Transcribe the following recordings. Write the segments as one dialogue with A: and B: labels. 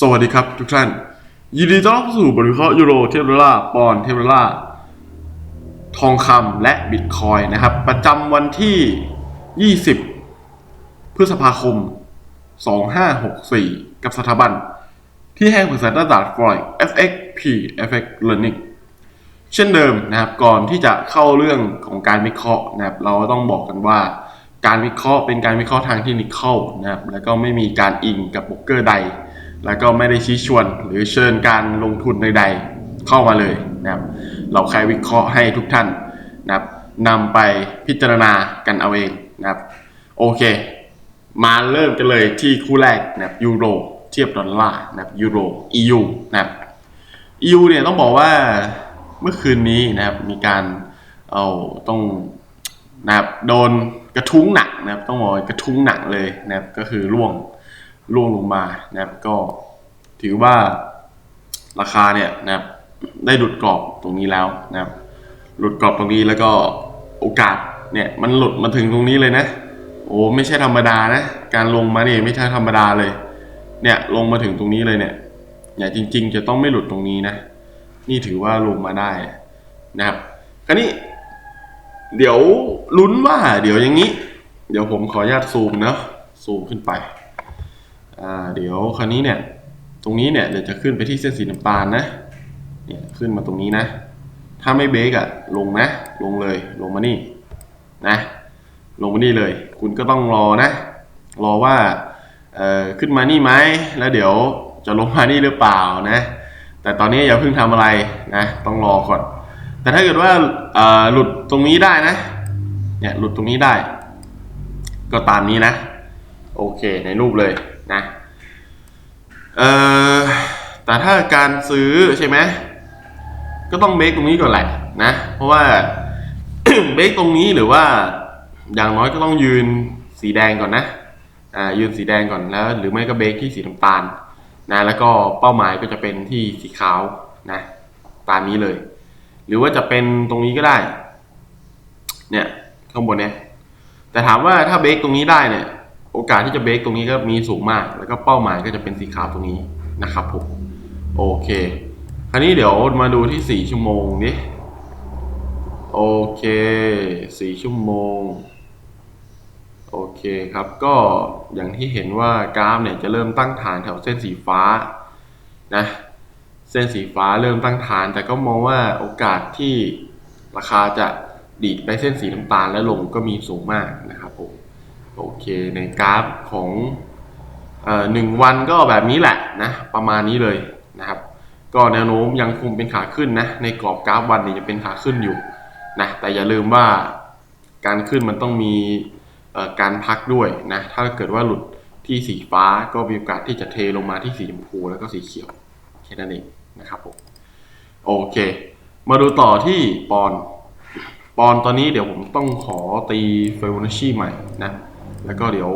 A: สวัสดีครับทุกท่าน ยินดีต้อนรับสู่บริเคราะห์ยูโรเทสลาปอนด์เทสลาทองคำและบิตคอยนะครับ ประจำวันที่ 20 พฤษภาคม 2564 กับสถาบัน ที่ให้คำปรึกษาด้านตลาดฟลอย FXP FX Learning เช่นเดิมนะครับ ก่อนที่จะเข้าเรื่องของการวิเคราะห์นะครับ เราต้องบอกกันว่าการวิเคราะห์เป็นการวิเคราะห์ทางเทคนิคนะครับ แล้วก็ไม่มีการอิงกับโบรกเกอร์ใด แล้วก็ไม่ได้ชี้ชวนหรือเชิญการลงทุนใดๆ เข้ามาเลยนะครับ เราแค่วิเคราะห์ให้ทุกท่านนะครับนำไปพิจารณากันเอาเองนะครับ โอเค มาเริ่มกันเลยที่คู่แรกนะครับยูโรเทียบดอลลาร์นะครับยูโร EU นะครับ EU เนี่ยต้องบอกว่าเมื่อคืนนี้นะครับมีการเอาต้องนะครับโดนกระทุ้งหนักนะครับต้องบอกกระทุ้งหนักเลยนะครับก็คือร่วง ร่วงลงมานะครับก็ถือว่าราคาเนี่ยนะครับได้หลุดกรอบตรงนี้แล้วนะครับ หลุดกรอบตรงนี้แล้วก็โอกาสเนี่ยมันหลุดมาถึงตรงนี้เลยนะ โอ้ไม่ใช่ธรรมดานะ การลงมาเนี่ยไม่ใช่ธรรมดาเลย เนี่ยลงมาถึงตรงนี้เลยเนี่ยเนี่ยจริง ๆ จะต้องไม่หลุดตรงนี้นะ นี่ถือว่าลงมาได้นะครับคราวนี้ เดี๋ยวลุ้นว่า เดี๋ยวอย่างนี้ เดี๋ยวผมขออนุญาตซูมเนาะซูมขึ้นไป อ่าเดี๋ยวคราวนี้เนี่ยตรงนี้เนี่ยเดี๋ยวจะขึ้นไปที่เส้นสีน้ำตาลนะเนี่ยขึ้นมาตรงนี้นะ ถ้าไม่เบรกอะลงนะ ลงเลยลงมานี่นะลงมานี่เลย คุณก็ต้องรอนะ รอว่าเอ่อขึ้นมานี่ไหมแล้วเดี๋ยวจะลงมานี่หรือเปล่านะ แต่ตอนนี้อย่าเพิ่งทำอะไรนะ ต้องรอก่อน แต่ถ้าเกิดว่าหลุดตรงนี้ได้นะ เนี่ยหลุดตรงนี้ได้ ก็ตามนี้นะ โอเคในรูปเลย เอ่อแต่ถ้าการซื้อใช่ไหมก็ต้องเบรกตรงนี้ก่อนแหละนะ เพราะว่าเบรกตรงนี้หรือว่าอย่างน้อยก็ต้องยืนสีแดงก่อนนะอ่ายืนสีแดงก่อนแล้ว หรือไม่ก็เบรกที่สีน้ำตาลนะแล้วก็เป้าหมายก็จะเป็นที่สีขาวนะตามนี้เลย หรือว่าจะเป็นตรงนี้ก็ได้ เนี่ยข้างบนเนี่ยแต่ถามว่าถ้าเบรกตรงนี้ได้เนี่ย โอกาสที่จะเบรกตรงนี้ก็มีสูงมาก แล้วก็เป้าหมายก็จะเป็นสีขาวตรงนี้นะครับผมโอเค คราวนี้เดี๋ยวมาดูที่สี่ชั่วโมงดิโอเคสี่ชั่วโมงโอเคครับก็อย่างที่เห็นว่ากราฟเนี่ยจะเริ่มตั้งฐานแถวเส้นสีฟ้านะเส้นสีฟ้าเริ่มตั้งฐาน แต่ก็มองว่าโอกาสที่ราคาจะดีดไปเส้นสีน้ำตาลและลงก็มีสูงมากนะครับผม โอเคในกราฟของหนึ่งวันก็แบบนี้แหละนะประมาณนี้เลยนะครับ ก็แนวโน้มยังคงเป็นขาขึ้นนะในกรอบกราฟวันนี้จะเป็นขาขึ้นอยู่นะแต่อย่าลืมว่าการขึ้นมันต้องมีการพักด้วยนะถ้าเกิดว่าหลุดที่สีฟ้าก็มีโอกาสที่จะเทลงมาที่สีชมพูแล้วก็สีเขียวแค่นั้นเองนะครับผมโอเค มาดูต่อที่ปอนปอนตอนนี้เดี๋ยวผมต้องขอตีเฟลนชีใหม่นะ แล้วก็เดี๋ยว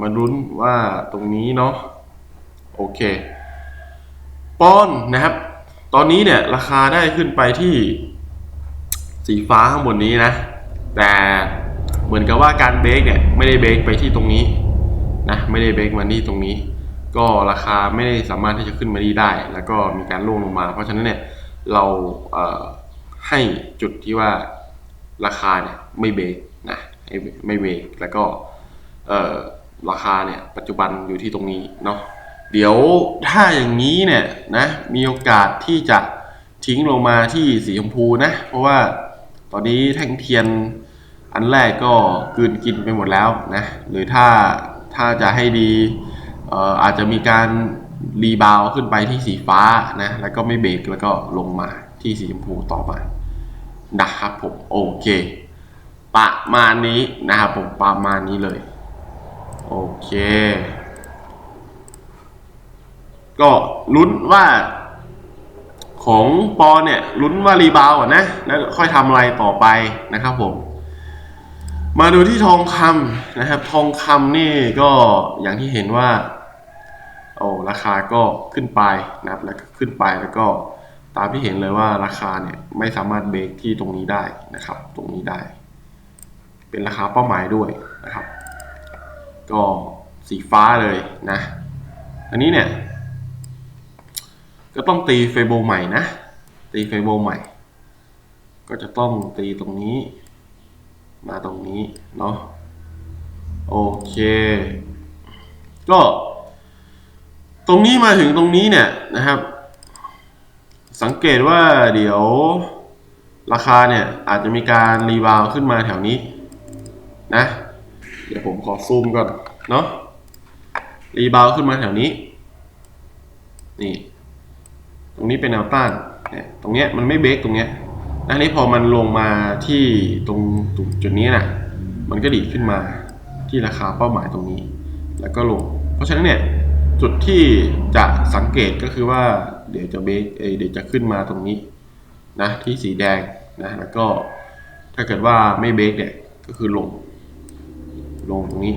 A: มาลุ้นว่าตรงนี้เนาะโอเคปอนนะครับ ตอนนี้เนี่ยราคาได้ขึ้นไปที่สีฟ้าข้างบนนี้นะ แต่เหมือนกับว่าการเบรกเนี่ยไม่ได้เบรกไปที่ตรงนี้นะไม่ได้เบรกมาที่ตรงนี้ ก็ราคาไม่ได้สามารถที่จะขึ้นมานี้ได้ แล้วก็มีการล่วงลงมา เพราะฉะนั้นเนี่ยเราเให้จุดที่ว่าราคาเนี่ยไม่เบรก ไม่ไม่เบรกแล้วก็ราคาเนี่ยปัจจุบันอยู่ที่ตรงนี้เนาะเดี๋ยวถ้าอย่างนี้เนี่ยนะมีโอกาสที่จะทิ้งลงมาที่สีชมพูนะ เพราะว่าตอนนี้แท่งเทียนอันแรกก็กืนกินไปหมดแล้วนะหรือถ้าถ้าจะให้ดีอาจจะมีการรีบาวขึ้นไปที่สีฟ้านะแล้วก็ไม่เบรกแล้วก็ลงมาที่สีชมพูต่อมานะครับผมโอเค ประมาณนี้นะครับผมประมาณนี้เลย โอเค ก็ลุ้นว่าของปอเนี่ยลุ้นว่ารีบาวก่อนนะ แล้วค่อยทำอะไรต่อไปนะครับผม มาดูที่ทองคำนะครับ ทองคำนี่ก็อย่างที่เห็นว่า โอ้ราคาก็ขึ้นไปนะครับ แล้วก็ขึ้นไปแล้วก็ตามที่เห็นเลยว่าราคาเนี่ยไม่สามารถเบรกที่ตรงนี้ได้นะครับ ตรงนี้ได้ เป็นราคาเป้าหมายด้วยนะครับ ก็สีฟ้าเลยนะ อันนี้เนี่ย ก็ต้องตีเฟเบใหม่นะ ตีเฟเบใหม่ ก็จะต้องตีตรงนี้ มาตรงนี้เนาะโอเค ก็ตรงนี้มาถึงตรงนี้เนี่ยนะครับ สังเกตว่าเดี๋ยวราคาเนี่ยอาจจะมีการรีบาวขึ้นมาแถวนี้ นะ เดี๋ยวผมขอซูมก่อน เนาะรีบาวขึ้นมาแถวนี้ นี่ ตรงนี้เป็นแนวต้านเนี่ยตรงเนี้ยมันไม่เบรกตรงเนี้ยแล้วทีนี้พอมันลงมาที่ตรงจุดนี้น่ะ มันก็ดีดขึ้นมาที่ราคาเป้าหมายตรงนี้ แล้วก็ลง เพราะฉะนั้นเนี่ยจุดที่จะสังเกตก็คือว่าเดี๋ยวจะเบรกเอเดี๋ยวจะขึ้นมาตรงนี้นะที่สีแดงนะแล้วก็ถ้าเกิดว่าไม่เบรกเนี่ยก็คือลง ลงตรงนี้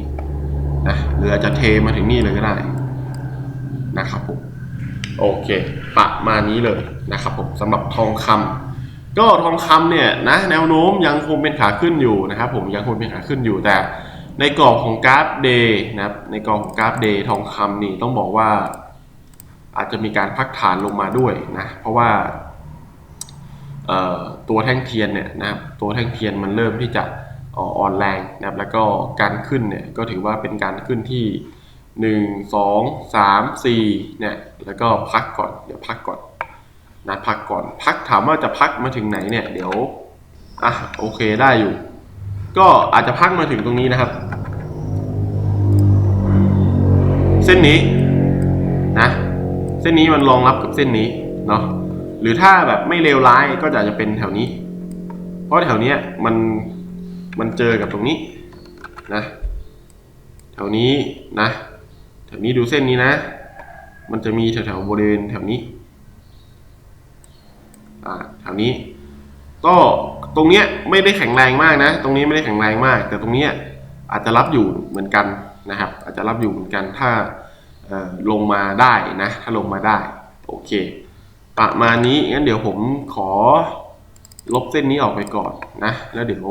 A: นะหรืออาจจะเทมาถึงนี่เลยก็ได้นะครับผมโอเคประมาณนี้เลยนะครับผมสำหรับทองคำก็ทองคำเนี่ยนะแนวโน้มยังคงเป็นขาขึ้นอยู่นะครับผมยังคงเป็นขาขึ้นอยู่แต่ในกรอบของกราฟเดย์นะครับในกรอบของกราฟเดย์ทองคำนี่ต้องบอกว่าอาจจะมีการพักฐานลงมาด้วยนะเพราะว่าตัวแท่งเทียนเนี่ยนะครับตัวแท่งเทียนมันเริ่มที่จะ อ่อนแรงนะครับแล้วก็การขึ้นเนี่ยก็ถือว่าเป็นการขึ้นที่หนึ่งสองสามสี่เนี่ยแล้วก็พักก่อนเดี๋ยวพักก่อนนะพักก่อนพักถามว่าจะพักมาถึงไหนเนี่ยเดี๋ยวอะโอเคได้อยู่ ก็อาจจะพักมาถึงตรงนี้นะครับ เส้นนี้นะเส้นนี้มันรองรับกับเส้นนี้เนาะหรือถ้าแบบไม่เลวร้ายก็จะจจะเป็นแถวนี้ เพราะแถวนี้มัน มันเจอกับตรงนี้นะแถวนี้นะแถวนี้ดูเส้นนี้นะ มันจะมีแถวๆบริเวณแถวนี้อ่าแถวนี้ก็ตรงเนี้ยไม่ได้แข็งแรงมากนะ ตรงนี้ไม่ได้แข็งแรงมาก แต่ตรงเนี้ยอาจจะรับอยู่เหมือนกันนะครับ อาจจะรับอยู่เหมือนกันถ้าลงมาได้นะ ถ้าลงมาได้โอเค ประมาณนี้งั้นเดี๋ยวผมขอลบเส้นนี้ออกไปก่อนนะ แล้วเดี๋ยว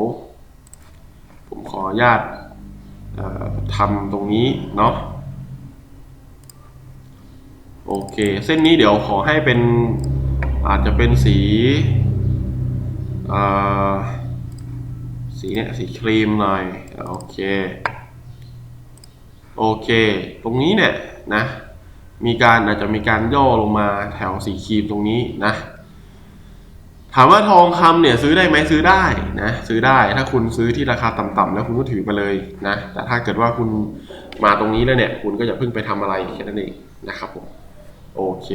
A: ผมขออนุญาตทำตรงนี้เนาะโอเค เส้นนี้เดี๋ยวขอให้เป็นอาจจะเป็นสีสีเนี่ยสีครีมหน่อยโอเคโอเค ตรงนี้เนี่ยนะมีการอาจจะมีการย่อลงมาแถวสีครีมตรงนี้นะ ถามว่าทองคำเนี่ยซื้อได้ไหมซื้อได้นะซื้อได้ถ้าคุณซื้อที่ราคาต่ำๆแล้วคุณก็ถือไปเลยนะแต่ถ้าเกิดว่าคุณมาตรงนี้แล้วเนี่ย คุณก็อย่าเพิ่งไปทำอะไรแค่นั้นเองนะครับผมโอเค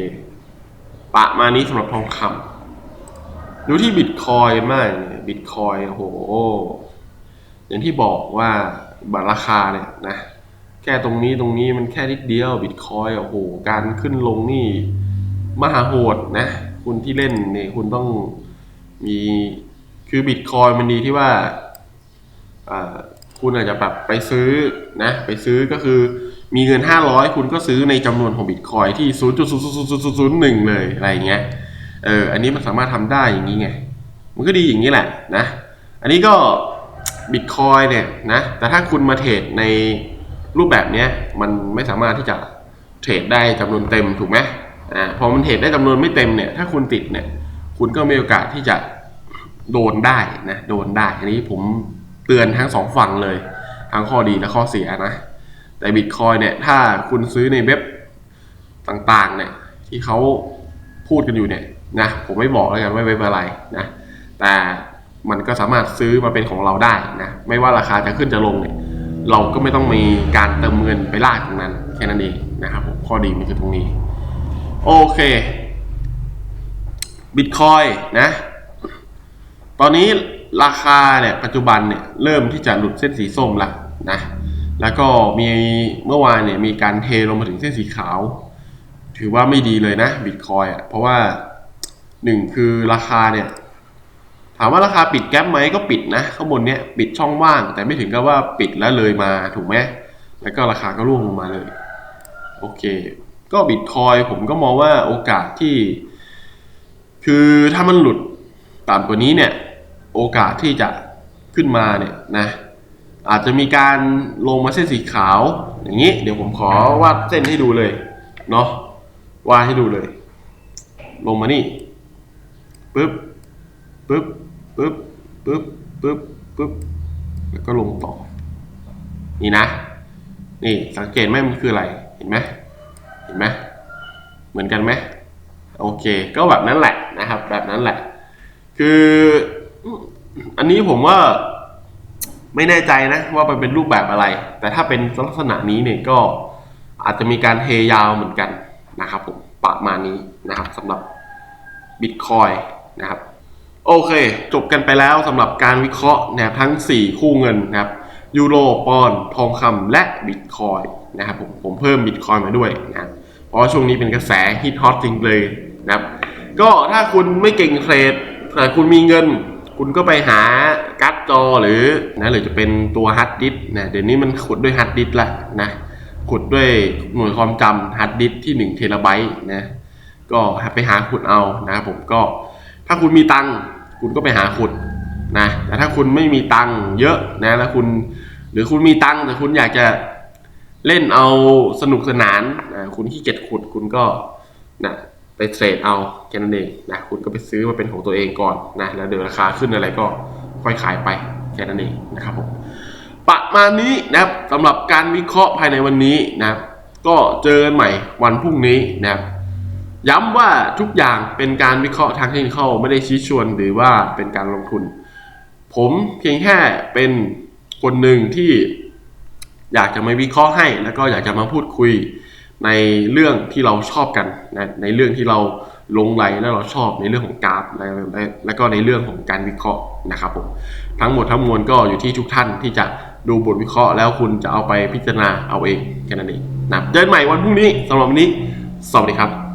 A: ประมาณนี้สำหรับทองคำดูที่บิตคอยมากเนี่ยบิตคอยโอ้โหอย่างที่บอกว่าบัตรราคาเนี่ยนะแค่ตรงนี้ตรงนี้มันแค่นิดเดียวบิตคอยโอ้โห การขึ้นลงนี่ มหาโหดนะ คุณที่เล่นเนี่ยคุณต้อง มีคือบิตคอยมันดีที่ว่าคุณอาจจะแบบไปซื้อนะไปซื้อก็คือมีเงิน 500 คุณก็ซื้อในจำนวนของบิตคอยที่ 0.00001เลยอะไรอย่งเงี้ยเอออันนี้มันสามารถทำได้อย่างนี้ไง มันก็ดีอย่างนี้แหละนะ อันนี้ก็บิตคอยเนี่ยนะ แต่ถ้าคุณมาเทรดในรูปแบบเนี้ยมันไม่สามารถที่จะเทรดได้จำนวนเต็มถูกไหมอ่าพอมันเทรดได้จำนวนไม่เต็มเนี่ย ถ้าคุณติดเนี่ย คุณก็มีโอกาสที่จะโดนได้นะโดนได้ อันนี้ผมเตือนทั้งสองฝั่งเลย ทั้งข้อดีและข้อเสียนะ แต่บิตคอยเนี่ยถ้าคุณซื้อในเว็บต่างๆเนี่ยที่เขาพูดกันอยู่เนี่ยนะผมไม่บอกแล้วกันว่าเว็บอะไรนะแต่มันก็สามารถซื้อมาเป็นของเราได้นะไม่ว่าราคาจะขึ้นจะลงเนี่ยเราก็ไม่ต้องมีการเติมเงินไปลากตรงนั้นแค่นั้นเองนะครับผมข้อดีมันคือตรงนี้ โอเค บิตคอยนะ ตอนนี้ราคาเนี่ยปัจจุบันเนี่ยเริ่มที่จะหลุดเส้นสีส้มละนะ แล้วก็มีเมื่อวานเนี่ยมีการเทลงมาถึงเส้นสีขาว ถือว่าไม่ดีเลยนะบิตคอยอะเพราะว่าหนึ่งคือราคาเนี่ยถามว่าราคาปิดแก๊ปไหมก็ปิดนะข้างบนเนี้ยปิดช่องว่าง แต่ไม่ถึงกับว่าปิดแล้วเลยมาถูกไหมแล้วก็ราคาก็ร่วงลงมาเลย โอเค ก็บิตคอยผมก็มองว่าโอกาสที่ คือถ้ามันหลุดต่ำกว่านี้เนี่ย โอกาสที่จะขึ้นมาเนี่ยนะอาจจะมีการลงมาเส้นสีขาว อย่างนี้ เดี๋ยวผมขอวาดเส้นให้ดูเลยเนาะวาดให้ดูเลย ลงมานี่ปึ๊บปึ๊บปึ๊บปึ๊บปึ๊บปึ๊บแล้วก็ลงต่อ นี่นะ นี่สังเกตไหมมันคืออะไร เห็นไหมเห็นไหมเหมือนกันไหมโอเค ก็แบบนั้นแหละ นะครับ แบบนั้นแหละ คืออันนี้ผมว่าไม่แน่ใจนะว่ามันเป็นรูปแบบอะไร แต่ถ้าเป็นลักษณะนี้เนี่ยก็อาจจะมีการเทยาวเหมือนกันนะครับผมประมาณนี้นะครับสำหรับบิตคอยนะครับโอเค จบกันไปแล้วสำหรับการวิเคราะห์นะครับทั้ง 4 คู่เงินนะครับยูโรปอนทองคำและบิตคอยนะครับผมผมเพิ่มบิตคอยมาด้วยนะเพราะว่าช่วงนี้เป็นกระแสฮิตฮอตจริงเลยนะครับ ก็ถ้าคุณไม่เก่งเทรดแต่คุณมีเงิน คุณก็ไปหาการ์ดจอหรือนะหรือจะเป็นตัวฮาร์ดดิสก์นะเดี๋ยวนี้มันขุดด้วยฮาร์ดดิสก์ละนะขุดด้วยหน่วยความจำฮาร์ดดิสก์ที่1เทราไบต์นะก็ไปหาขุดเอานะครับผมก็ถ้าคุณมีตังคุณก็ไปหาขุดนะแต่ถ้าคุณไม่มีตังเยอะนะแล้วคุณหรือคุณมีตังแต่คุณอยากจะเล่นเอาสนุกสนานนะคุณขี้เกียจขุดคุณก็นะ ไปเทรดเอาแค่นั้นเองนะคุณก็ไปซื้อมาเป็นของตัวเองก่อนนะแล้วเดี๋ยวราคาขึ้นอะไรก็ค่อยขายไปแค่นั้นเองนะครับผมประมาณนี้นะครับสำหรับการวิเคราะห์ภายในวันนี้นะครับก็เจอกันใหม่วันพรุ่งนี้นะครับย้ำว่าทุกอย่างเป็นการวิเคราะห์ทางเทคนิคไม่ได้ชี้ชวนหรือว่าเป็นการลงทุน ผมเพียงแค่เป็นคนหนึ่งที่อยากจะมาวิเคราะห์ให้ แล้วก็อยากจะมาพูดคุย ในเรื่องที่เราชอบกันนะในเรื่องที่เราลงไหลและเราชอบในเรื่องของกราฟและและและก็ในเรื่องของการวิเคราะห์นะครับผมทั้งหมดทั้งมวลก็อยู่ที่ทุกท่านที่จะดูบทวิเคราะห์แล้วคุณจะเอาไปพิจารณาเอาเองแค่นั้นเองนะเจอกันใหม่วันพรุ่งนี้สำหรับวันนี้ สวัสดีครับ